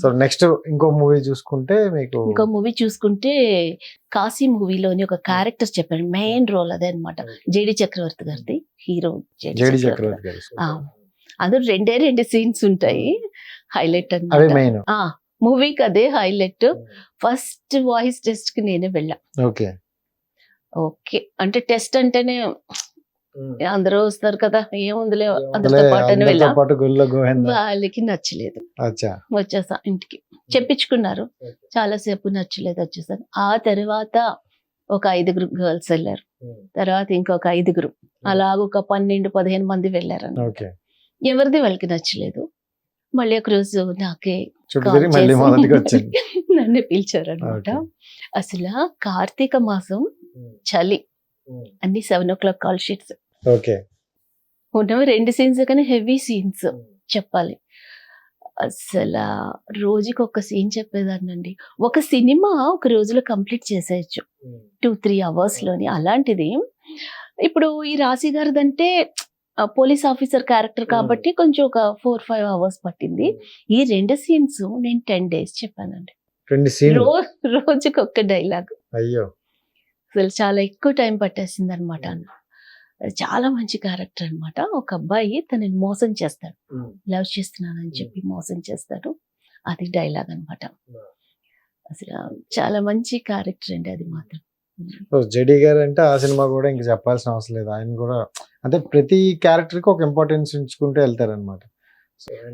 So next ఇంకో movie చూసుకుంటే మీకు ఇంకో మూవీ చూసుకుంటే కాశీ మూవీలోని ఒక క్యారెక్టర్ చెప్పాను. మెయిన్ రోల్ అదే అనమాట జేడి చక్రవర్తి గారిది హీరో జేడి చక్రవర్తి గారు. అందులో రెండే రెండు సీన్స్ ఉంటాయి. హైలైట్ మెయిన్ మూవీకి అదే హైలైట్ ఫస్ట్ వాయిస్ టెస్ట్కి నేనే వెళ్ళా. ఓకే ఓకే అంటే టెస్ట్ అంటేనే అందరూ వస్తారు కదా ఏముందిలే అందరితో పాటు వెళ్ళా. వాళ్ళకి నచ్చలేదు. వచ్చేసా ఇంటికి. చెప్పించుకున్నారు. చాలాసేపు నచ్చలేదు వచ్చేసాను ఆ తర్వాత ఒక ఐదుగురు గర్ల్స్ వెళ్ళారు. తర్వాత ఇంకొక ఐదుగురు. అలాగ ఒక పన్నెండు పదిహేను మంది వెళ్ళారు ఎవరిది వాళ్ళకి నచ్చలేదు. మళ్ళీ ఒక రోజు నాకే నన్ను పిలిచారనమాట. అసలు కార్తీక మాసం చలి. అన్ని seven o'clock call sheets. Okay. ఉన్నవి రెండు సీన్స్ కానీ హెవీ సీన్స్ చెప్పాలి. అసలు రోజుకి ఒక సీన్ చెప్పేదాన్నండి. ఒక సినిమా ఒక రోజులో కంప్లీట్ చేసేయచ్చు. టూ త్రీ అవర్స్లోని. అలాంటిది ఇప్పుడు ఈ రాశి గారిదంటే పోలీస్ ఆఫీసర్ క్యారెక్టర్ కాబట్టి కొంచెం ఒక ఫోర్ ఫైవ్ అవర్స్ పట్టింది. ఈ రెండు సీన్స్ నేను టెన్ డేస్ చెప్పానండి. రోజుకి ఒక్క డైలాగ్. అయ్యో. అసలు చాలా ఎక్కువ టైం పట్టేసింది అనమాట చాలా మంచి క్యారెక్టర్ అన్నమాట. ఒక అబ్బాయి తనని మోసం చేస్తాడు. లవ్ చేస్తున్నానని చెప్పి మోసం చేస్తాడు. అది డైలాగ్ అన్నమాట. అసలు చాలా మంచి క్యారెక్టర్ అండి అది మాత్రం. జెడి గారు అంటే ఆ సినిమా కూడా ఇంక చెప్పాల్సిన అవసరం లేదు. ఆయన కూడా అంటే ప్రతి క్యారెక్టర్కి ఒక ఇంపార్టెన్స్ ఉంచుకుంటూ వెళ్తారనమాట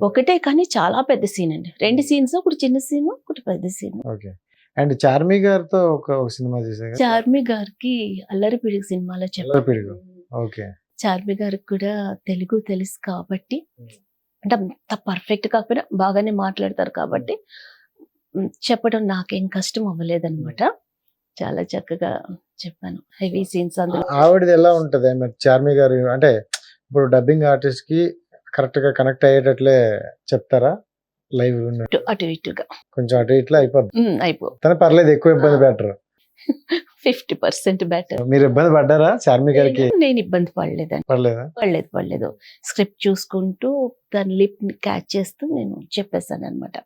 ఒకటే కానీ చాలా పెద్ద సీన్ అండి. రెండు సీన్స్ ఒకటి చిన్న సీన్ ఒకటి పెద్ద సీన్. ఓకే. అండ్ చార్మి గారితో ఒక ఒక సినిమా చేశారు? చార్మి గారికి అల్లరి పిడుగు సినిమాలో చెప్పారు. చార్మి గారికి కూడా తెలుగు తెలుసు కాబట్టి అంటే అంత పర్ఫెక్ట్ కాకపోయినా బాగానే మాట్లాడతారు కాబట్టి చెప్పడం నాకేం కష్టం అవ్వలేదన్నమాట. చాలా చక్కగా చెప్పాను. హెవీ సీన్స్ అందులో. ఆవిడది ఎలా ఉంటది? చార్మి గారు అంటే ఇప్పుడు డబ్బింగ్ ఆర్టిస్ట్కి కరెక్ట్గా కనెక్ట్ అయ్యేటట్లే చెప్తారా? లైవ్ అటు- ఇటుగా. కొంచెం అటు ఇట్లా అయిపోద్ది. అయిపో తన పర్లేదు ఎక్కువ ఇబ్బంది పెట్టరు. Fifty percent better. మీరు ఇబ్బంది పడ్డారా చార్మి గారికి? నేను ఇబ్బంది పడలేదండి. పర్లేదా పడలేదు పడలేదు. స్క్రిప్ట్ చూసుకుంటూ దాని లిప్ క్యాచ్ చేస్తూ నేను చెప్పేశాను అనమాట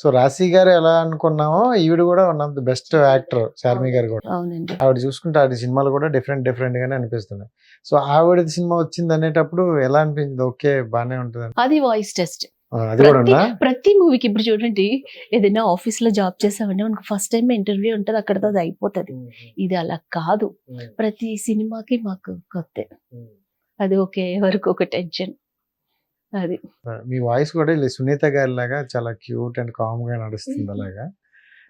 సో రాశి గారు ఎలా అనుకున్నామో ఈవిడ కూడా one of the best actor Charmi గారు కూడా. అవునండి. ఆవిడ చూసుకుంటే ఆవిడ సినిమాలు కూడా డిఫరెంట్ డిఫరెంట్ గానే అనిపిస్తున్నాయి. సో ఆవిడ సినిమా వచ్చింది అనేటప్పుడు ఎలా అనిపించింది? ఓకే బానే ఉంటుంది అది వాయిస్ టెస్ట్. అది కూడా ప్రతి మూవీకి ఇప్పుడు చూడండి ఏదైనా ఆఫీస్లో జాబ్ చేసామంటే మనకు ఫస్ట్ టైం ఇంటర్వ్యూ ఉంటుంది అక్కడతో అది అయిపోతుంది. ఇది అలా కాదు. ప్రతి సినిమాకి మాకు కొత్త. అది ఒకే వరకు ఒక టెన్షన్ అది. మీ వాయిస్ కూడా సునీత గారి లాగా చాలా క్యూట్ అండ్ కామ్గా నడుస్తుంది అలాగా.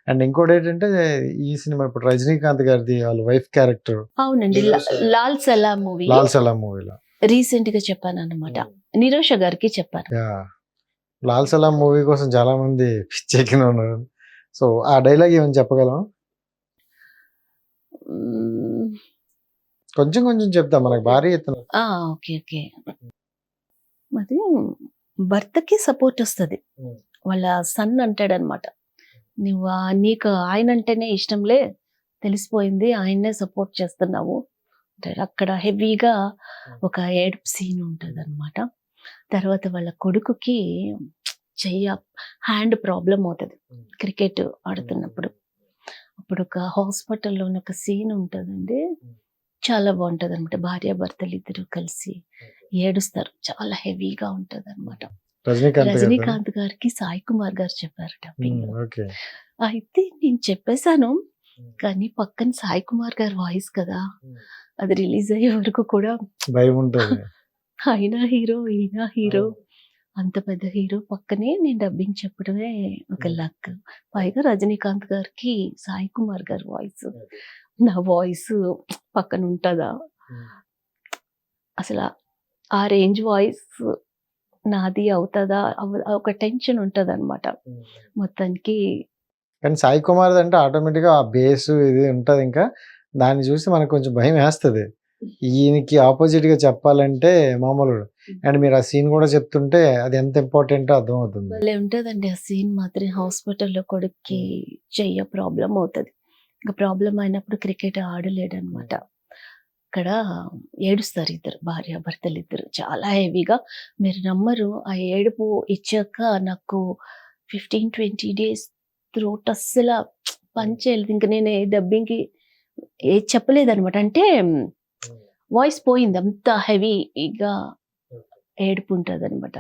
అండ్ ఇంకోటి ఏంటంటే ఈ సినిమా ఇప్పుడు రజనీకాంత్ గారిది వాళ్ళ వైఫ్ క్యారెక్టర్ అవునండి లాల్ సలాం మూవీ లాల్ సలాం మూవీలో రీసెంట్గా చెప్పాను అన్నమాట నిరోష గారికి చెప్పాను. లాల్ సలాం మూవీ కోసం చాలా మంది పిచ్చెక్కిన ఉన్నారు. సో ఆ డైలాగ్ ఏమైనా చెప్పగలం. కొంచెం కొంచెం చెప్తాం మనకు భారీ ఎత్తున. Okay okay. అది భర్తకి సపోర్ట్ వస్తుంది. వాళ్ళ సన్ అంటాడనమాట. నువ్వు నీకు ఆయన అంటేనే ఇష్టంలే తెలిసిపోయింది ఆయన్నే సపోర్ట్ చేస్తున్నావు. అక్కడ హెవీగా ఒక ఏడుపు సీన్ ఉంటుంది అనమాట తర్వాత వాళ్ళ కొడుకుకి చెయ్య హ్యాండ్ ప్రాబ్లం అవుతుంది. క్రికెట్ ఆడుతున్నప్పుడు. అప్పుడు ఒక హాస్పిటల్లో ఒక సీన్ ఉంటుందండి. చాలా బాగుంటది అనమాట భార్య భర్తలు ఇద్దరు కలిసి ఏడుస్తారు. చాలా హెవీగా ఉంటది అనమాట రజనీకాంత్ గారికి సాయి కుమార్ గారు చెప్పారు డబ్బింగ్ అయితే నేను చెప్పేశాను కానీ పక్కన సాయి కుమార్ గారి వాయిస్ కదా అది రిలీజ్ అయ్యే వరకు కూడా భయం ఉంటుంది. ఆయన హీరో ఈయన హీరో అంత పెద్ద హీరో పక్కనే నేను డబ్బింగ్ చెప్పడమే ఒక లక్. పైగా రజనీకాంత్ గారికి సాయి కుమార్ గారి వాయిస్. నా వాయిస్ పక్కన ఉంటుందా అసలు ఆ రేంజ్ వాయిస్ నాది అవుతుందా? అవ- ఒక టెన్షన్ ఉంటది అనమాట మొత్తానికి కానీ సాయి కుమార్ అంటే ఆటోమేటిక్గా ఆ బేస్ ఇది ఉంటది ఇంకా. దాన్ని చూసి మనకు కొంచెం భయం వేస్తది. ఈయనకి ఆపోజిట్గా చెప్పాలంటే మామూలు అండ్ మీరు ఆ సీన్ కూడా చెప్తుంటే అది ఎంత ఇంపార్టెంట్ అర్థం అవుతుంది భలే ఉంటదండి ఆ సీన్ మాత్రం. హాస్పిటల్లో కొడుక్కి చెయ్య ప్రాబ్లం అవుతుంది. ఇంకా ప్రాబ్లం అయినప్పుడు క్రికెట్ ఆడలేడు అనమాట అక్కడ ఏడుస్తారు ఇద్దరు భార్య భర్తలు ఇద్దరు. చాలా హెవీగా మీరు నమ్మరు. ఆ ఏడుపు ఇచ్చాక నాకు ఫిఫ్టీన్ ట్వంటీ డేస్ త్రోట్ అస్సలు పనిచేయలేదు. ఇంకా నేను డబ్బింగ్కి ఏది చెప్పలేదన్నమాట. అంటే వాయిస్ పోయింది. అంత హెవీగా ఏడుపు ఉంటుంది అనమాట